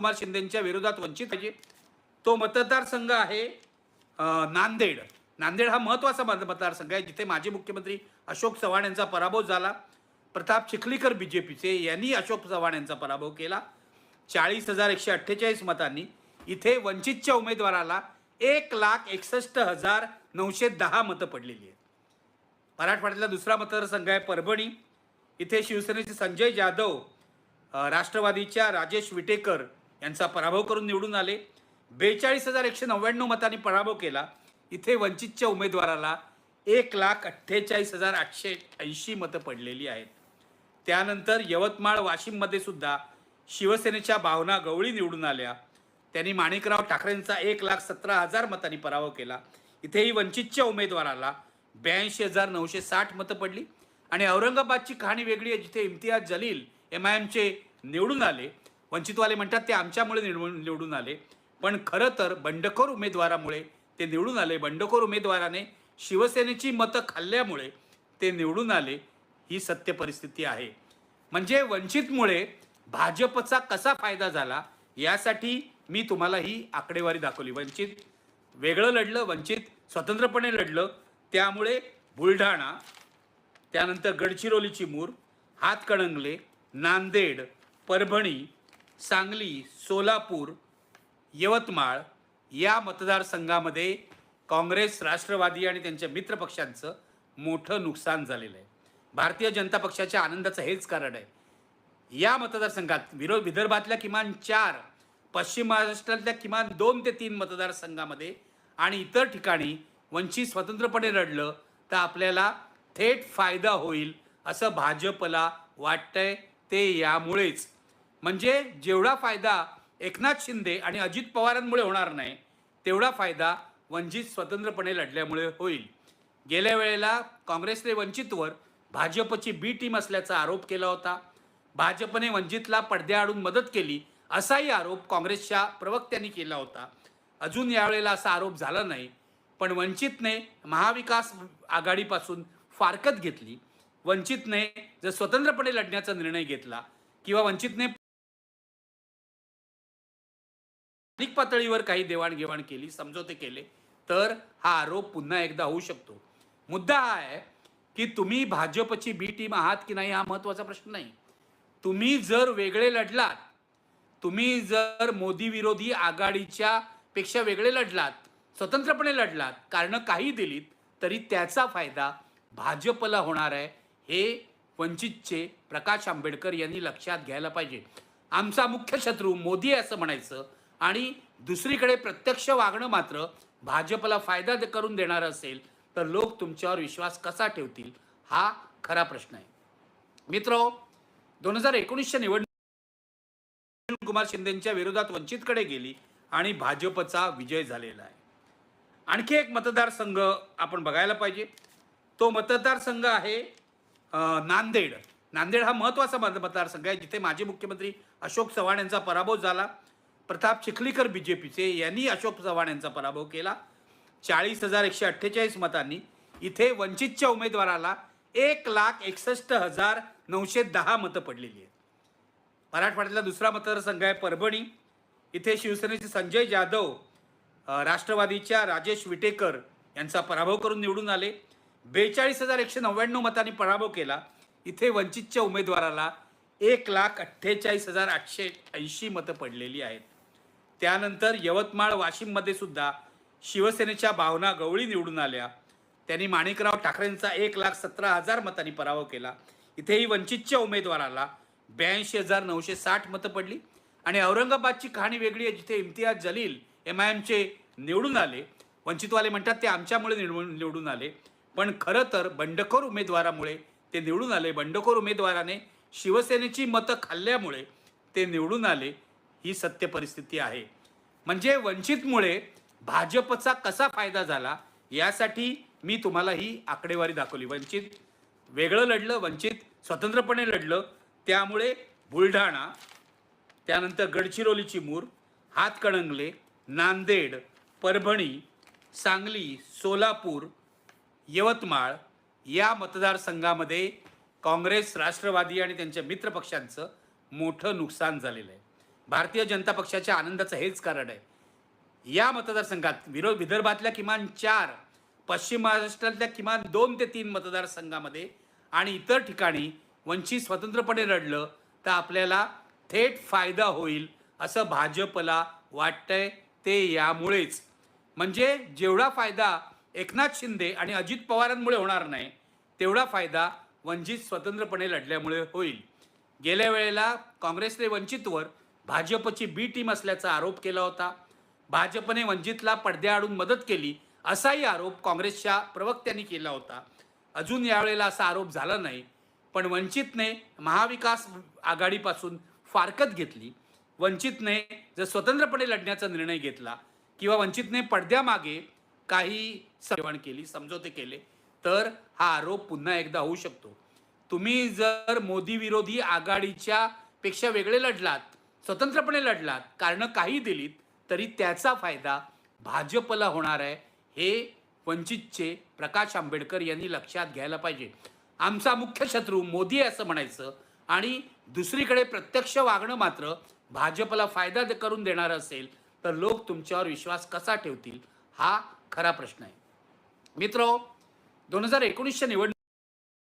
कुमार शिंदेच्या विरोधात वंचित पाहिजे तो मतदारसंघ आहे नांदेड. नांदेड हा महत्त्वाचा मत मतदारसंघ आहे जिथे माजी मुख्यमंत्री अशोक चव्हाण यांचा पराभव झाला. प्रताप चिखलीकर बी जे पीचे यांनी अशोक चव्हाण यांचा पराभव केला. चाळीस हजार एकशे अठ्ठेचाळीस मतांनी. इथे वंचितच्या उमेदवाराला एक लाख एकसष्ट हजार नऊशे दहा मतं पडलेली आहेत. मराठवाड्यातला दुसरा मतदारसंघ आहे परभणी. इथे शिवसेनेचे संजय जाधव राष्ट्रवादीच्या राजेश विटेकर यांचा पराभव करून निवडून आले. बेचाळीस हजार एकशे नव्याण्णव मतांनी पराभव केला. इथे वंचितच्या उमेदवाराला एक लाख अठ्ठेचाळीस हजार आठशे ऐंशी मतं पडलेली आहेत. त्यानंतर यवतमाळ वाशिममध्ये सुद्धा शिवसेनेच्या भावना गवळी निवडून आल्या. त्यांनी माणिकराव ठाकरेंचा एक लाख सतरा हजार मतांनी पराभव केला. इथेही वंचितच्या उमेदवाराला ब्याऐंशी हजार नऊशे साठ मतं पडली. आणि औरंगाबादची कहाणी वेगळी आहे जिथे इम्तियाज जलील एम आय एमचे निवडून आले. वंचितवाले म्हणतात ते आमच्यामुळे निवडून निवडून आले. पण खरं तर बंडखोर उमेदवारामुळे ते निवडून आले. बंडखोर उमेदवाराने शिवसेनेची मतं खाल्ल्यामुळे ते निवडून आले ही सत्य परिस्थिती आहे. म्हणजे वंचितमुळे भाजपचा कसा फायदा झाला यासाठी मी तुम्हाला ही आकडेवारी दाखवली. वंचित वेगळं लढलं वंचित स्वतंत्रपणे लढलं त्यामुळे बुलढाणा त्यानंतर गडचिरोली चिमूर हातकणंगले नांदेड परभणी सांगली सोलापूर यवतमाळ या मतदारसंघामध्ये काँग्रेस राष्ट्रवादी आणि त्यांच्या मित्रपक्षांचं मोठं नुकसान झालेलं आहे. भारतीय जनता पक्षाच्या आनंदाचं हेच कारण आहे. या मतदारसंघात विरोध विदर्भातल्या किमान चार पश्चिम महाराष्ट्रातल्या किमान दोन ते तीन मतदारसंघामध्ये आणि इतर ठिकाणी वंचित स्वतंत्रपणे रडलं तर आपल्याला थेट फायदा होईल असं भाजपला वाटतंय. ते यामुळेच म्हणजे जेवढा फायदा एकनाथ शिंदे आणि अजित पवारांमुळे होणार नाही तेवढा फायदा वंचित स्वतंत्रपणे लढल्यामुळे होईल. गेल्या वेळेला काँग्रेसने वंचितवर भाजपची बी टीम असल्याचा आरोप केला होता. भाजपने वंचितला पडद्याआडून मदत केली असाही आरोप काँग्रेसच्या प्रवक्त्यांनी केला होता. अजून यावेळेला असा आरोप झाला नाही पण वंचितने महाविकास आघाडीपासून फारकत घेतली. वंचितने जर स्वतंत्रपणे लढण्याचा निर्णय घेतला किंवा वंचितने स्थानिक पातळीवर काही देवाणघेवाण केली समझोते केले तर हा आरोप पुन्हा एकदा होऊ शकतो. मुद्दा हा आहे की तुम्ही भाजपची बी टीम आहात की नाही हा महत्त्वाचा प्रश्न नाही. तुम्ही जर वेगळे लढलात तुम्ही जर मोदी विरोधी आघाडीच्या पेक्षा वेगळे लढलात स्वतंत्रपणे लढलात कारण काही दिलीत तरी त्याचा फायदा भाजपला होणार आहे हे वंचितचे प्रकाश आंबेडकर यांनी लक्षात घ्यायला पाहिजे. आमचा मुख्य शत्रू मोदी आहे असं म्हणायचं आणि दुसरीकडे प्रत्यक्ष वागणं मात्र भाजपला फायदा दे- करून देणार असेल तर लोक तुमच्यावर विश्वास कसा ठेवतील हा खरा प्रश्न आहे. मित्र दोन हजार एकोणीसच्या निवडणूक कुमार शिंदेच्या विरोधात वंचितकडे गेली आणि भाजपचा विजय झालेला आहे. आणखी एक मतदारसंघ आपण बघायला पाहिजे. तो मतदारसंघ आहे नांदेड. नांदेड हा महत्त्वाचा मत मतदारसंघ आहे. जिथे माजी मुख्यमंत्री अशोक चव्हाण यांचा पराभव झाला. प्रताप चिखलीकर बी जे पीचे यांनी अशोक चव्हाण यांचा पराभव केला. चाळीस हजार एकशे अठ्ठेचाळीस मतांनी इथे वंचितच्या उमेदवाराला एक लाख एकसष्ट हजार नऊशे दहा मतं पडलेली आहेत. मराठवाड्यातला दुसरा मतदारसंघ आहे परभणी. इथे शिवसेनेचे संजय जाधव राष्ट्रवादीच्या राजेश विटेकर यांचा पराभव करून निवडून आले. बेचाळीस हजार एकशे नव्याण्णव मतांनी पराभव केला. इथे वंचितच्या उमेदवाराला एक लाख अठ्ठेचाळीस हजार आठशे ऐंशी मतं पडलेली आहेत. त्यानंतर यवतमाळ वाशिममध्ये सुद्धा शिवसेनेच्या भावना गवळी निवडून आल्या. त्यांनी माणिकराव ठाकरेंचा एक लाख सतरा हजार मतांनी पराभव केला. इथेही वंचितच्या उमेदवाराला ब्याऐंशी हजार नऊशे साठ मतं पडली आणि औरंगाबादची कहाणी वेगळी आहे जिथे इम्तियाज जलील एम आय एमचे निवडून आले. वंचितवाले म्हणतात ते आमच्यामुळे निवडून निवडून आले. पण खरं तर बंडखोर उमेदवारामुळे ते निवडून आले. बंडखोर उमेदवाराने शिवसेनेची मतं खाल्ल्यामुळे ते निवडून आले. ही सत्य परिस्थिती आहे. म्हणजे वंचितमुळे भाजपचा कसा फायदा झाला यासाठी मी तुम्हाला ही आकडेवारी दाखवली. वंचित वेगळं लढलं वंचित स्वतंत्रपणे लढलं त्यामुळे बुलढाणा त्यानंतर गडचिरोली चिमूर हातकणंगले नांदेड परभणी सांगली सोलापूर यवतमाळ या मतदारसंघामध्ये काँग्रेस राष्ट्रवादी आणि त्यांच्या मित्रपक्षांचं मोठं नुकसान झालेलं आहे. भारतीय जनता पक्षाच्या आनंदाचं हेच कारण आहे. या मतदारसंघात विरोध विदर्भातल्या किमान चार पश्चिम महाराष्ट्रातल्या किमान दोन ते तीन मतदारसंघामध्ये आणि इतर ठिकाणी वंचित स्वतंत्रपणे लढलं तर आपल्याला थेट फायदा होईल असं भाजपला वाटतंय ते यामुळेच. म्हणजे जेवढा फायदा एकनाथ शिंदे आणि अजित पवारांमुळे होणार नाही तेवढा फायदा वंचित स्वतंत्रपणे लढल्यामुळे होईल. गेल्या वेळेला काँग्रेसने वंचितवर भाजपची बी टीम असल्याचा आरोप केला होता. भाजपने वंचितला पडद्याआडून मदत केली असाही आरोप काँग्रेसच्या प्रवक्त्यांनी केला होता. अजून यावेळेला असा आरोप झाला नाही पण वंचितने महाविकास आघाडीपासून फारकत घेतली. वंचितने जर स्वतंत्रपणे लढण्याचा निर्णय घेतला किंवा वंचितने पडद्यामागे काही सेवण केली समझोते केले तर हा आरोप पुन्हा एकदा होऊ शकतो. तुम्ही जर मोदी विरोधी आघाडीच्या पेक्षा वेगळे लढलात स्वतंत्रपणे लढलात कारणं काही दिलीत तरी त्याचा फायदा भाजपला होणार आहे हे वंचितचे प्रकाश आंबेडकर यांनी लक्षात घ्यायला पाहिजे. आमचा मुख्य शत्रू मोदी असं म्हणायचं आणि दुसरीकडे प्रत्यक्ष वागणं मात्र भाजपला फायदा दे- करून देणार असेल तर लोक तुमच्यावर विश्वास कसा ठेवतील? हा खरा प्रश्न आहे. मित्र दोन हजार एकोणीसच्या निवडणूक